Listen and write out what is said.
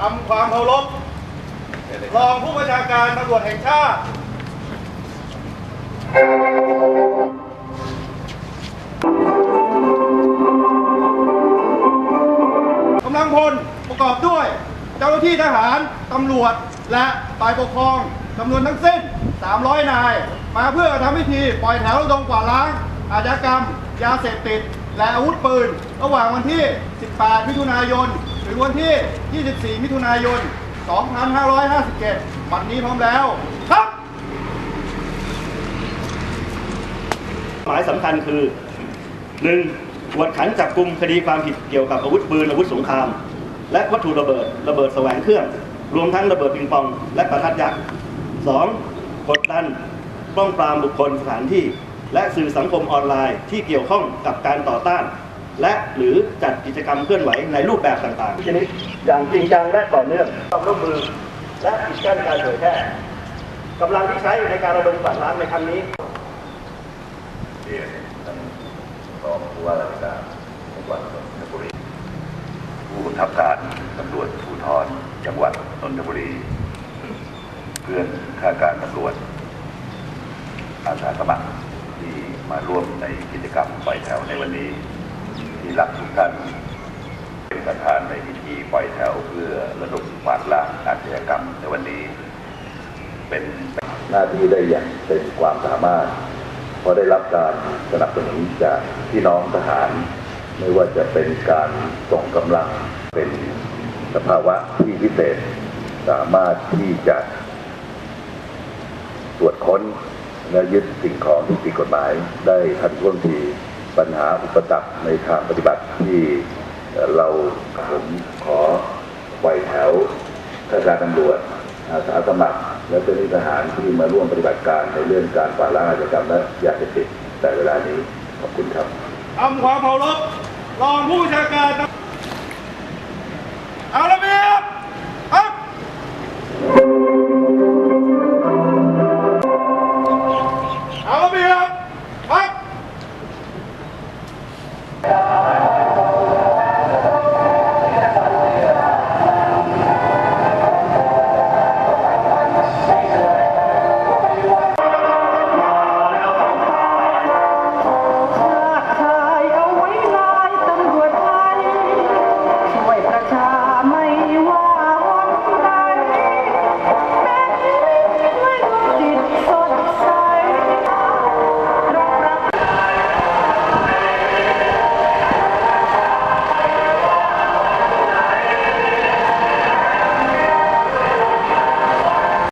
ทำความเคารพรองผู้บัญชาการตำรวจแห่งชาติกำลังพลประกอบด้วย เจ้าหน้าที่ทหารตำรวจและฝ่ายปกครองจำนวนทั้งสิ้น 300 นาย มาเพื่อทำพิธีปล่อยแถวระดมกวาดล้าง อาชญากรรม ยาเสพติด และอาวุธปืน ระหว่างวันที่ 18 มิถุนายน ถึงวันที่ 24 มิถุนายน 2557วันนี้พร้อมแล้วครับ หมายสำคัญคือ 1. กวดขันจับกลุ่มคดีความผิดเกี่ยวกับอาวุธปืนอาวุธสงคราม และวัตถุระเบิดระเบิดแสวงเครื่อง รวมทั้งระเบิดปิงปอง และประทัดยักษ์ 2. กดดันป้องปรามบุคคลสถานที่ และสื่อสังคมออนไลน์ที่เกี่ยวข้องกับการต่อต้าน และหรือจัดกิจกรรมเคลื่อนไหวในรูปแบบต่างๆชนิดอย่างจริงจังและต่อเนื่องต้องร่วมมือและปิดกั้นการเผยแพร่กำลังที่ใช้ในการระดมกวาดล้างในครั้งนี้เรียนท่านรองผู้ว่าราชการจังหวัดนนทบุรี ผู้บังคับการตำรวจภูธรจังหวัดนนทบุรี เพื่อนข้าการตำรวจ อาสาสมัครที่มาร่วมในกิจกรรมปล่อยแถวในวันนี้ ที่รักทุกท่านเป็นประธานในพิธีปล่อยแถวเพื่อระดมกวาดล้างอาชญากรรมในวันนี้ เป็นหน้าที่ได้อย่างเต็มความสามารถเพราะได้รับการสนับสนุนจากพี่น้องทหาร ไม่ว่าจะเป็นการส่งกำลังเป็นสภาวะที่พิเศษ สามารถที่จะตรวจค้นและยึดสิ่งของที่ผิดกฎหมายได้ทันท่วงที ปัญหาอุปสรรคในทางปฏิบัติที่เราผมขอไว้แถวข้าราชการตำรวจอาสาสมัคร และเจ้าหน้าที่ทหารที่มาร่วมปฏิบัติการในเรื่องการปราบล้างอาชญากรรมและยาเสพติดแต่เวลานี้ขอบคุณครับทำความเคารพรองผู้บัญชาการ